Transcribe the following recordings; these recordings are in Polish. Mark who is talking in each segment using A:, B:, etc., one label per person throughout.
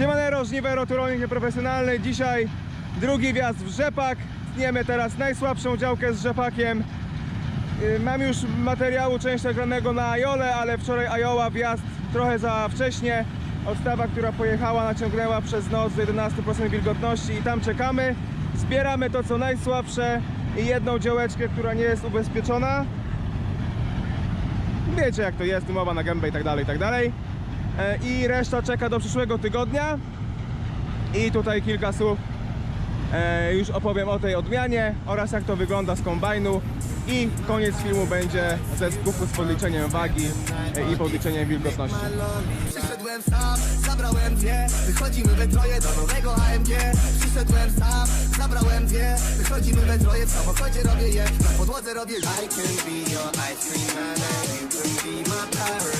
A: Siemanero, Żniwero, Turolnik Nieprofesjonalny. Dzisiaj drugi wjazd w rzepak. Tniemy teraz najsłabszą działkę z rzepakiem. Yy, Mam już materiału część nagranego na Ajole, ale wczoraj Ajoła wjazd trochę za wcześnie. Odstawa, która pojechała, naciągnęła przez noc do 11% wilgotności i tam czekamy. Zbieramy to co najsłabsze i jedną działeczkę, która nie jest ubezpieczona. Wiecie jak to jest, umowa na gębę i tak dalej, i tak dalej. E, I reszta czeka do przyszłego tygodnia. I tutaj kilka słów e, już opowiem o tej odmianie oraz jak to wygląda z kombajnu. I koniec filmu będzie ze skupu z podliczeniem wagi e, i podliczeniem wilgotności.
B: Przyszedłem sam, zabrałem dwie Wychodzimy we troje do nowego AMG Przyszedłem sam, zabrałem dwie Wychodzimy we troje, w samochodzie robię je Na podłodze robię I can be your ice cream man you can be my You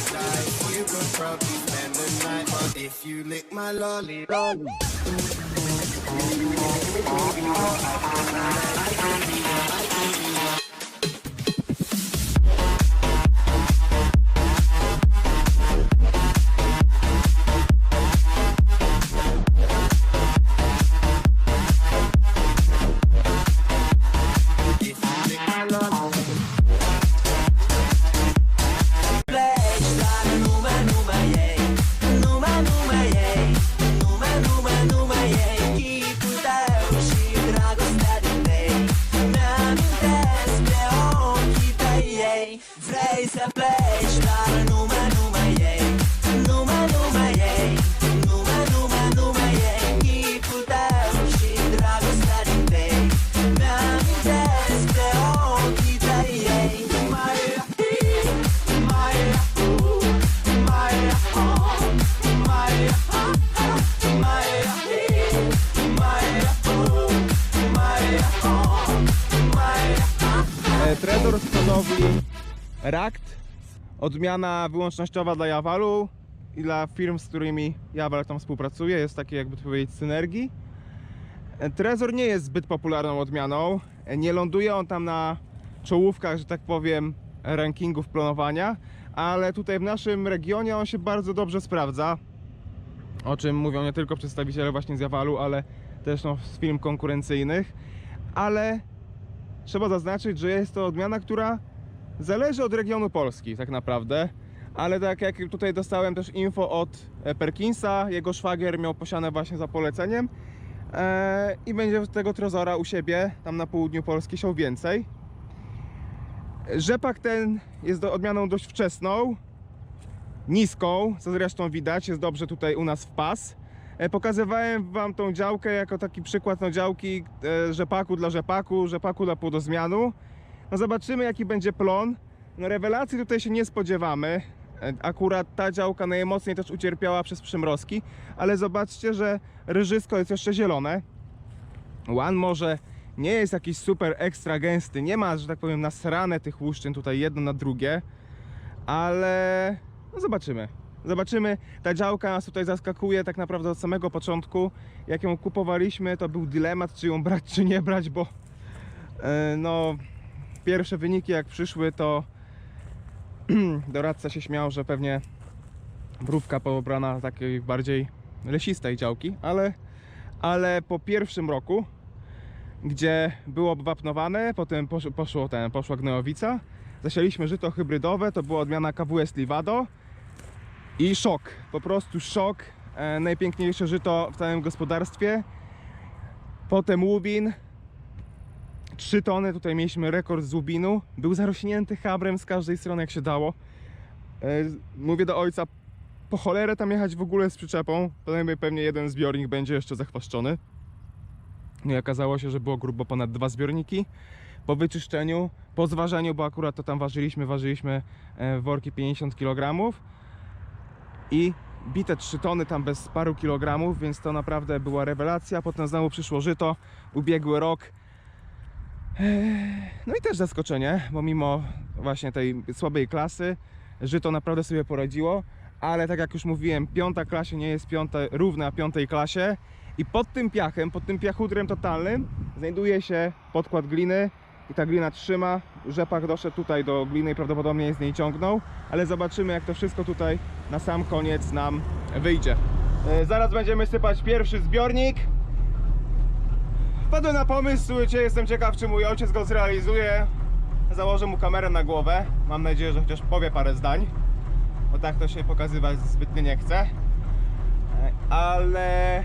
B: could probably spend the night. But if you lick my lolly
C: Pleć
A: Odmiana wyłącznościowa dla Jawalu i dla firm, z którymi Jawal tam współpracuje. Jest takie jakby to powiedzieć synergii. Trezor nie jest zbyt popularną odmianą. Nie ląduje on tam na czołówkach, że tak powiem, rankingów planowania, ale tutaj w naszym regionie on się bardzo dobrze sprawdza. O czym mówią nie tylko przedstawiciele właśnie z Jawalu, ale też no, z firm konkurencyjnych. Ale trzeba zaznaczyć, że jest to odmiana, która zależy od regionu Polski tak naprawdę. Ale tak jak tutaj dostałem też info od e, Perkinsa, jego szwagier miał posiane właśnie za poleceniem e, i będzie tego trezora u siebie, tam na południu Polski siał więcej. Rzepak ten jest do, odmianą dość wczesną, niską, co zresztą widać, jest dobrze tutaj u nas w pas. E, Pokazywałem Wam tą działkę jako taki przykład no, działki e, rzepaku dla rzepaku, rzepaku dla płodozmianu. No zobaczymy jaki będzie plon. No rewelacji tutaj się nie spodziewamy. E, Akurat ta działka najmocniej też ucierpiała przez przymrozki, ale zobaczcie, że ryżysko jest jeszcze zielone. Łan może nie jest jakiś super ekstra gęsty, nie ma, że tak powiem, nasrane tych łuszczyn tutaj jedno na drugie, ale no zobaczymy. Zobaczymy, ta działka nas tutaj zaskakuje tak naprawdę od samego początku. Jak ją kupowaliśmy, to był dylemat, czy ją brać, czy nie brać, bo e, no pierwsze wyniki jak przyszły, to doradca się śmiał, że pewnie mrówka pobrana takiej bardziej lesistej działki, ale, ale po pierwszym roku, gdzie było wapnowane, potem posz- poszło ten, poszła gnojowica, zasialiśmy żyto hybrydowe, to była odmiana KWS Livado i szok, po prostu szok, e, najpiękniejsze żyto w całym gospodarstwie, potem łubin, 3 tony, tutaj mieliśmy rekord z łubinu, był zarośnięty chabrem z każdej strony jak się dało. E, Mówię do ojca, po cholerę tam jechać w ogóle z przyczepą, pewnie, pewnie jeden zbiornik będzie jeszcze zachwaszczony. No i okazało się, że było grubo ponad dwa zbiorniki. Po wyczyszczeniu, po zważeniu, bo akurat to tam ważyliśmy, ważyliśmy e, worki 50 kg i bite 3 tony tam bez paru kilogramów, więc to naprawdę była rewelacja. Potem znowu przyszło żyto, ubiegły rok. No i też zaskoczenie, bo mimo właśnie tej słabej klasy, żyto naprawdę sobie poradziło, ale tak jak już mówiłem, piąta klasie nie jest piąta, równa piątej klasie i pod tym piachem, pod tym piachudrem totalnym znajduje się podkład gliny i ta glina trzyma. Rzepak doszedł tutaj do gliny i prawdopodobnie z niej ciągnął, ale zobaczymy jak to wszystko tutaj na sam koniec nam wyjdzie. E, Zaraz będziemy sypać pierwszy zbiornik. Wpadłem na pomysł, słuchajcie, jestem ciekaw, czy mój ojciec go zrealizuje. Założę mu kamerę na głowę. Mam nadzieję, że chociaż powie parę zdań. Bo tak to się pokazywać zbytnio nie chce. Ale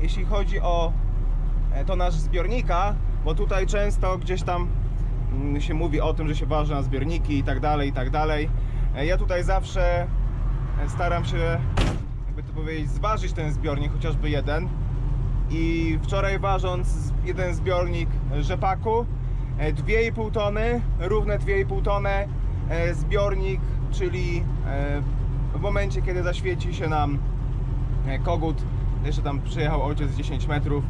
A: jeśli chodzi o e, tonaż zbiornika, bo tutaj często gdzieś tam mm, się mówi o tym, że się waży na zbiorniki i tak dalej, i tak dalej. E, Ja tutaj zawsze staram się, jakby to powiedzieć, zważyć ten zbiornik, chociażby jeden. I wczoraj ważąc jeden zbiornik rzepaku, e, 2,5 tony, równe 2,5 tony, e, zbiornik, czyli e, w momencie kiedy zaświeci się nam e, kogut, jeszcze tam przyjechał ojciec 10 metrów,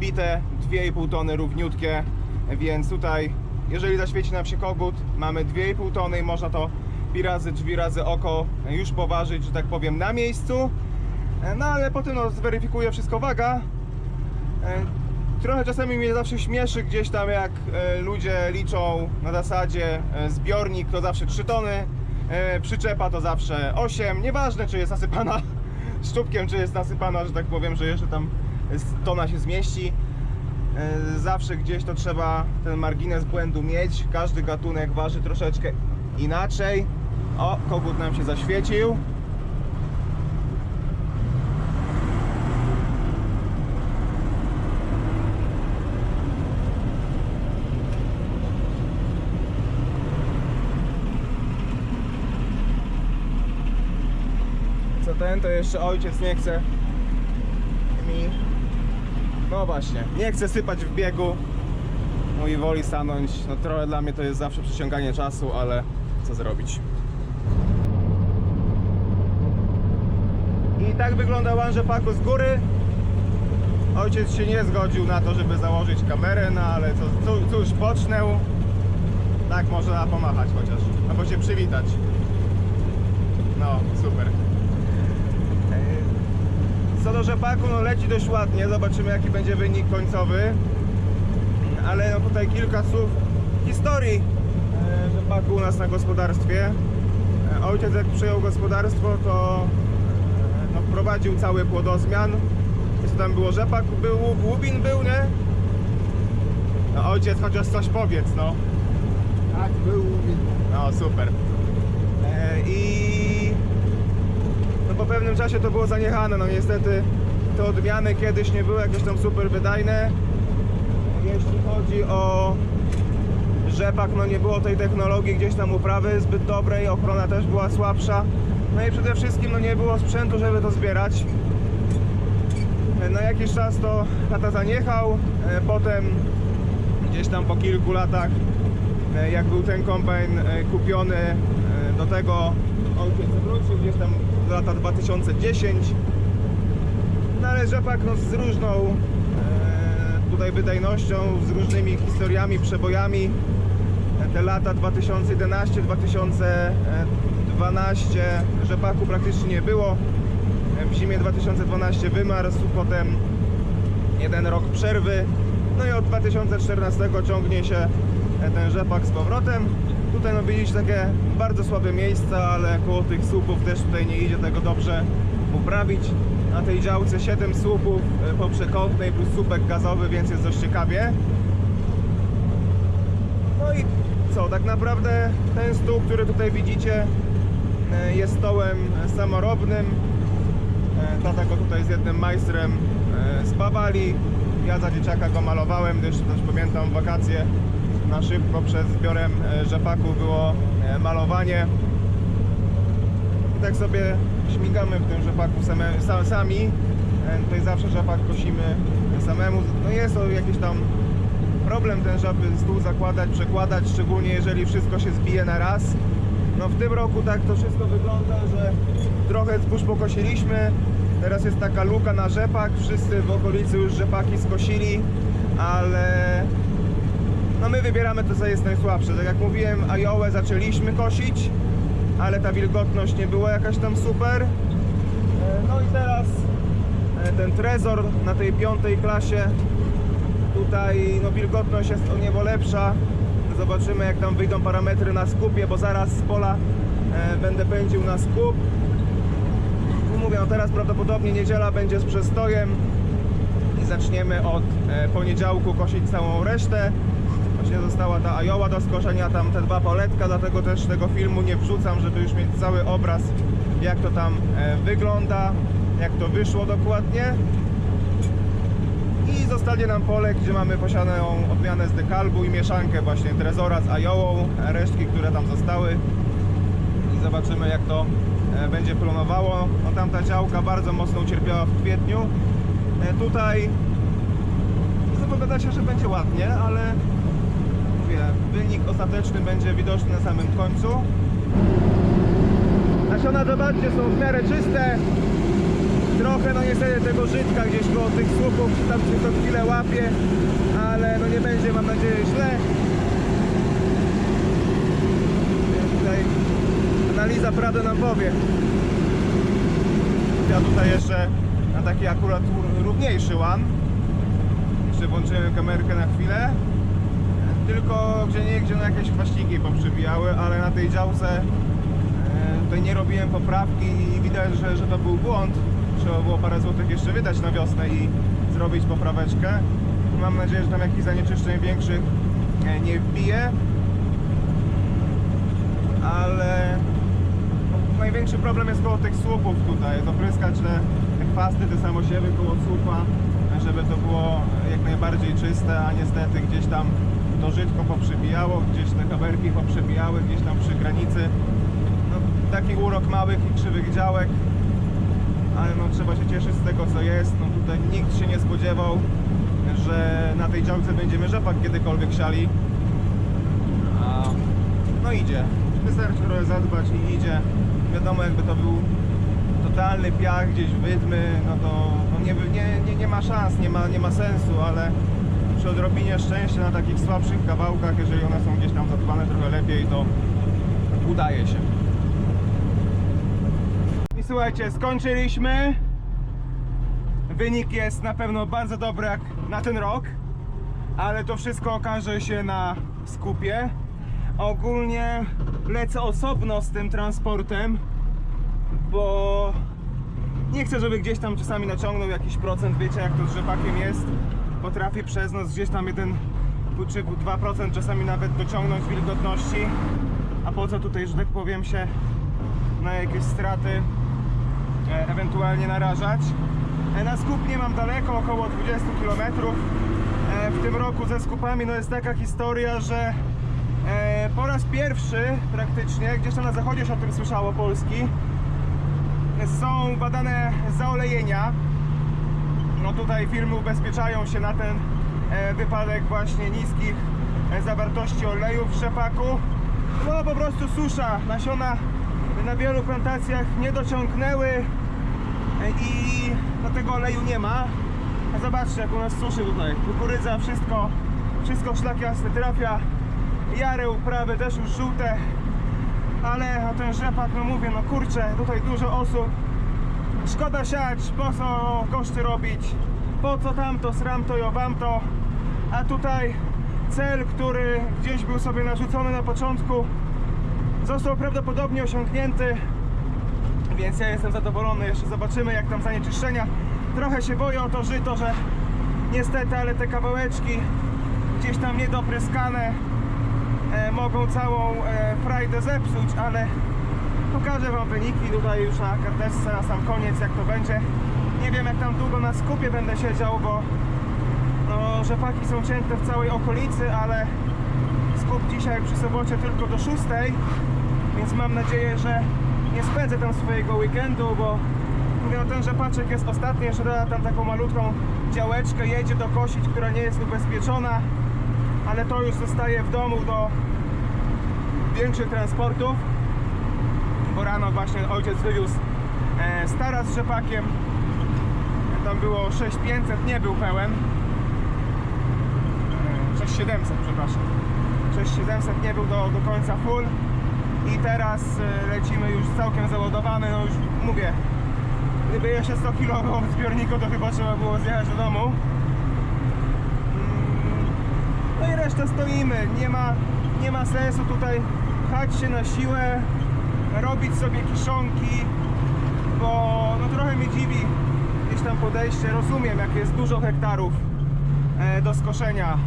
A: bite 2,5 tony równiutkie, więc tutaj jeżeli zaświeci nam się kogut, mamy 2,5 tony i można to pi razy drzwi razy oko już poważyć, że tak powiem, na miejscu. E, No ale potem no, zweryfikuje wszystko waga. E, Trochę czasami mnie zawsze śmieszy gdzieś tam jak e, ludzie liczą na zasadzie zbiornik to zawsze 3 tony, przyczepa to zawsze 8, nieważne czy jest nasypana szczupkiem, czy jest nasypana, że tak powiem, że jeszcze tam tona się zmieści. Zawsze gdzieś to trzeba ten margines błędu mieć. Każdy gatunek waży troszeczkę inaczej. O, kogut nam się zaświecił. Co ten, to jeszcze ojciec nie chce mi no właśnie, nie chcę sypać w biegu. Mój woli stanąć. No trochę dla mnie to jest zawsze przyciąganie czasu, ale co zrobić. I tak wygląda łan rzepaku z góry. Ojciec się nie zgodził na to, żeby założyć kamerę, no ale co, cóż pocznę. Tak można pomachać chociaż, albo się przywitać. No, super. Co do rzepaku, no leci dość ładnie, zobaczymy jaki będzie wynik końcowy. Ale no tutaj kilka słów historii e, rzepaku u nas na gospodarstwie. E, Ojciec jak przyjął gospodarstwo, to e, no, wprowadził cały płodozmian. Co tam było? Rzepak był, łubin był, nie? No, ojciec chociaż coś powiedz, no.
D: Tak, był
A: No super. E, I po pewnym czasie to było zaniechane. No niestety te odmiany kiedyś nie były jakieś tam super wydajne. Jeśli chodzi o rzepak, no nie było tej technologii gdzieś tam uprawy zbyt dobrej, ochrona też była słabsza. No i przede wszystkim no nie było sprzętu, żeby to zbierać. E, Na jakiś czas to tata zaniechał, e, potem gdzieś tam po kilku latach E, jak był ten kombajn kupiony do tego ojciec wrócił gdzieś tam lata 2010 no ale rzepak no, z różną e, tutaj wydajnością, z różnymi historiami, przebojami E, te lata 2011-2012 rzepaku praktycznie nie było E, w zimie 2012 wymarzł, potem jeden rok przerwy. No i od 2014 ciągnie się e, ten rzepak z powrotem. Tutaj no widzicie takie bardzo słabe miejsca, ale koło tych słupów też tutaj nie idzie tego dobrze uprawić. Na tej działce 7 słupów e, po przekątnej plus słupek gazowy, więc jest dość ciekawie. No i co, tak naprawdę ten stół, który tutaj widzicie e, jest stołem samorobnym. E, Tata go tutaj z jednym majstrem e, spawali. Ja za dzieciaka go malowałem, gdyż też pamiętam wakacje na szybko przed zbiorem e, rzepaku było e, malowanie. I tak sobie śmigamy w tym rzepaku same, sa- sami. E, Tutaj zawsze rzepak kosimy samemu. No jest to jakiś tam problem ten, żeby stół zakładać, przekładać, szczególnie jeżeli wszystko się zbije na raz. No w tym roku tak to wszystko wygląda, że trochę zbóż pokosiliśmy. Teraz jest taka luka na rzepak, wszyscy w okolicy już rzepaki skosili, ale no my wybieramy to, co jest najsłabsze. Tak jak mówiłem, Iołę zaczęliśmy kosić, ale ta wilgotność nie była jakaś tam super. E, No i teraz e, ten trezor na tej piątej klasie Tutaj no, wilgotność jest o niebo lepsza. Zobaczymy jak tam wyjdą parametry na skupie, bo zaraz z pola e, będę pędził na skup. mówię, no teraz prawdopodobnie niedziela będzie z przestojem i zaczniemy od poniedziałku kosić całą resztę. Właśnie została ta ajoła do skoszenia, tam te dwa poletka, dlatego też tego filmu nie wrzucam, żeby już mieć cały obraz, jak to tam e, wygląda, jak to wyszło dokładnie. I zostanie nam pole, gdzie mamy posianą odmianę z dekalbu i mieszankę właśnie trezora z ajołą, resztki, które tam zostały. I zobaczymy jak to e, będzie plonowało. No tamta działka bardzo mocno ucierpiała w kwietniu. E, Tutaj zapowiada się, że będzie ładnie, ale mówię, wynik ostateczny będzie widoczny na samym końcu. Nasiona zobaczcie są w miarę czyste. Trochę no niestety tego żytka gdzieś koło tych słupów tam się co chwilę łapie, ale no nie będzie mam nadzieję źle. Więc tutaj analiza prawdę nam powie. Ja tutaj jeszcze na taki akurat równiejszy łan. Jeszcze włączyłem kamerkę na chwilę. Tylko gdzie nie gdzie no jakieś kwaściki poprzebijały, ale na tej działce e, tutaj nie robiłem poprawki i widać, że, że to był błąd. Trzeba było parę złotych jeszcze wydać na wiosnę i zrobić popraweczkę. Mam nadzieję, że tam jakichś zanieczyszczeń większych e, nie wbije. Ale największy problem jest koło tych słupów tutaj. Dopryskać te, te chwasty, te samosiewy koło słupa, żeby to było jak najbardziej czyste, a niestety gdzieś tam to żytko poprzybijało, gdzieś te kaberki poprzebijały, gdzieś tam przy granicy. No, taki urok małych i krzywych działek, ale no, trzeba się cieszyć z tego co jest. No, tutaj nikt się nie spodziewał, że na tej działce będziemy rzepak kiedykolwiek siali. A, no idzie. Wystarczy trochę zadbać i idzie. Wiadomo, jakby to był totalny piach gdzieś wydmy, no to no nie, nie, nie, nie ma szans, nie ma, nie ma sensu, ale przy odrobinie szczęścia na takich słabszych kawałkach, jeżeli one są gdzieś tam zadbane trochę lepiej, to udaje się. I słuchajcie, skończyliśmy. Wynik jest na pewno bardzo dobry jak na ten rok, ale to wszystko okaże się na skupie. Ogólnie lecę osobno z tym transportem, bo nie chcę, żeby gdzieś tam czasami naciągnął jakiś procent, wiecie jak to z rzepakiem jest. Potrafi przez noc gdzieś tam jeden czy 2% czasami nawet dociągnąć wilgotności. A po co tutaj, że tak powiem, się na jakieś straty e, ewentualnie narażać. E, Na skup nie mam daleko, około 20 km. E, W tym roku ze skupami no jest taka historia, że e, po raz pierwszy praktycznie, gdzieś tam na zachodzie się o tym słyszało Polski, są badane zaolejenia. No tutaj firmy ubezpieczają się na ten e, wypadek właśnie niskich e, zawartości oleju w rzepaku. No po prostu susza, nasiona na wielu plantacjach nie dociągnęły e, i no, tego oleju nie ma. Zobaczcie jak u nas suszy tutaj, kukurydza, wszystko, wszystko w szlak jasny trafia. Jary uprawy też już żółte, ale o ten rzepak, no mówię, no kurczę, tutaj dużo osób. Szkoda siać, po co koszty robić, po co tamto, sramto i owamto. A tutaj cel, który gdzieś był sobie narzucony na początku, został prawdopodobnie osiągnięty. Więc ja jestem zadowolony, jeszcze zobaczymy jak tam zanieczyszczenia. Trochę się boję o to żyto, że niestety, ale te kawałeczki gdzieś tam niedopryskane e, mogą całą e, frajdę zepsuć, ale pokażę Wam wyniki tutaj już na karteczce na sam koniec jak to będzie. Nie wiem jak tam długo na skupie będę siedział, bo no, rzepaki są cięte w całej okolicy, ale skup dzisiaj przy sobocie tylko do 6, więc mam nadzieję, że nie spędzę tam swojego weekendu, bo no, ten rzepaczek jest ostatni, jeszcze doda tam taką malutką działeczkę, jedzie dokosić, która nie jest ubezpieczona, ale to już zostaje w domu do większych transportów, bo rano właśnie ojciec wywiózł e, stara z rzepakiem, tam było 6500, nie był pełen, E, 6700 przepraszam, 6700 nie był do, do końca full. I teraz e, lecimy już całkiem załadowany, no już mówię, gdyby jeszcze 100 kg było w zbiorniku, to chyba trzeba było zjechać do domu. Mm, No i resztę stoimy, nie ma, nie ma sensu tutaj pchać się na siłę, robić sobie kiszonki, bo no trochę mnie dziwi gdzieś tam podejście. Rozumiem, jak jest dużo hektarów e, do skoszenia,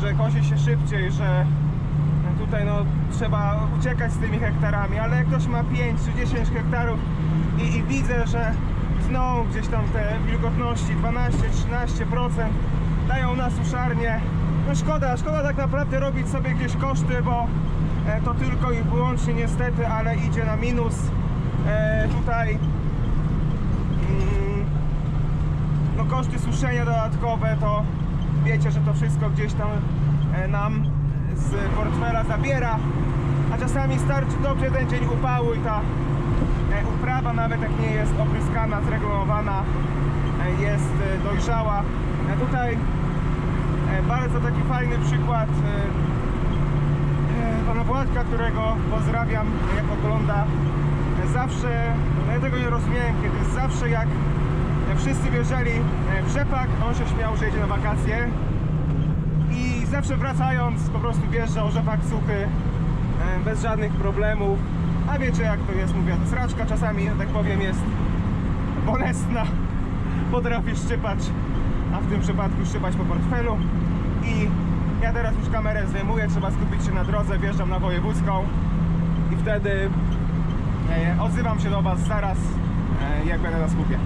A: że kosi się szybciej, że tutaj no trzeba uciekać z tymi hektarami, ale jak ktoś ma 5 czy 10 hektarów i, i widzę, że znowu gdzieś tam te wilgotności 12-13% dają na suszarnię, no szkoda, szkoda tak naprawdę robić sobie gdzieś koszty, bo e, to tylko i wyłącznie niestety, ale idzie na minus. E, tutaj mm, no koszty suszenia dodatkowe to wiecie, że to wszystko gdzieś tam e, nam z portfela zabiera. A czasami starczy dobrze jeden dzień upału i ta e, uprawa nawet jak nie jest opryskana, zregulowana e, jest e, dojrzała. E, tutaj e, bardzo taki fajny przykład e, e, pana Władka, którego pozdrawiam jak ogląda E, zawsze, no ja tego nie rozumiałem kiedyś, zawsze jak e, wszyscy wjeżdżali e, w rzepak, on się śmiał, że jedzie na wakacje. I zawsze wracając po prostu wjeżdżał rzepak suchy e, bez żadnych problemów. A wiecie jak to jest, mówię, sraczka czasami, że tak powiem, jest bolesna. Potrafi szczypać a w tym przypadku szczypać po portfelu. I ja teraz już kamerę zdejmuję, trzeba skupić się na drodze, wjeżdżam na wojewódzką i wtedy e, odzywam się do Was zaraz, e, jak będę na skupie.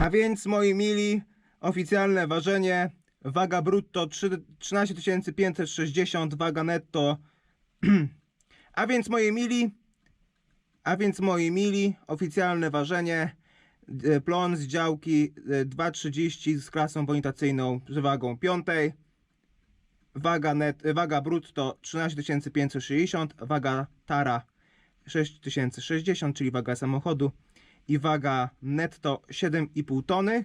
A: A więc moi mili, oficjalne ważenie, waga brutto 3 13 560, waga netto. A więc moi mili, a więc moi mili, oficjalne ważenie, e, plon z działki e, 2,30 z klasą bonitacyjną z wagą piątej. Waga, net, waga brutto 13 560, waga tara 6060, czyli waga samochodu i waga netto 7,5 tony.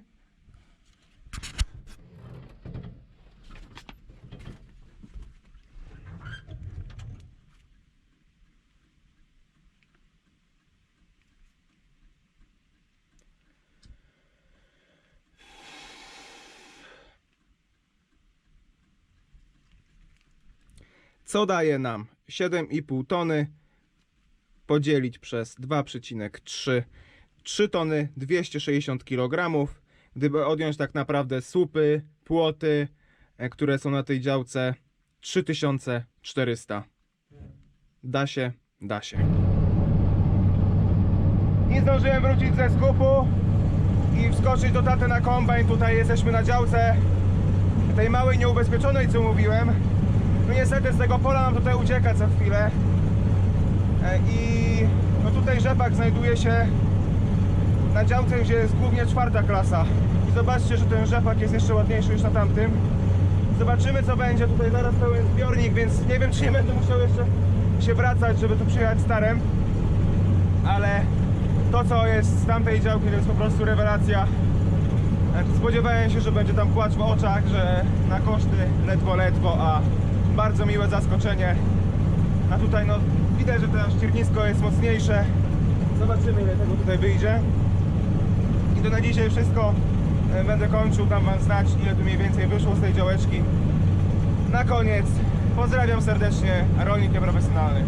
A: Co daje nam 7,5 tony podzielić przez 2,3 3 tony 260 kg. Gdyby odjąć tak naprawdę słupy, płoty, e, które są na tej działce 3400. Da się, da się. Nie zdążyłem wrócić ze skupu i wskoczyć do taty na kombajn. Tutaj jesteśmy na działce tej małej nieubezpieczonej, co mówiłem. No niestety z tego pola nam tutaj ucieka co chwilę. E, I no tutaj rzepak znajduje się na działce, gdzie jest głównie czwarta klasa. I zobaczcie, że ten rzepak jest jeszcze ładniejszy niż na tamtym. Zobaczymy co będzie. Tutaj zaraz pełen zbiornik, więc nie wiem czy nie będę musiał jeszcze się wracać, żeby tu przyjechać starem. Ale to co jest z tamtej działki to jest po prostu rewelacja. E, Spodziewałem się, że będzie tam płacz w oczach, że na koszty ledwo, ledwo, a bardzo miłe zaskoczenie. A tutaj no widać, że to ściernisko jest mocniejsze. Zobaczymy ile tego tutaj wyjdzie. I to na dzisiaj wszystko. E, Będę kończył, dam wam znać ile tu mniej więcej wyszło z tej działeczki. Na koniec pozdrawiam serdecznie, rolnik nieprofesjonalny.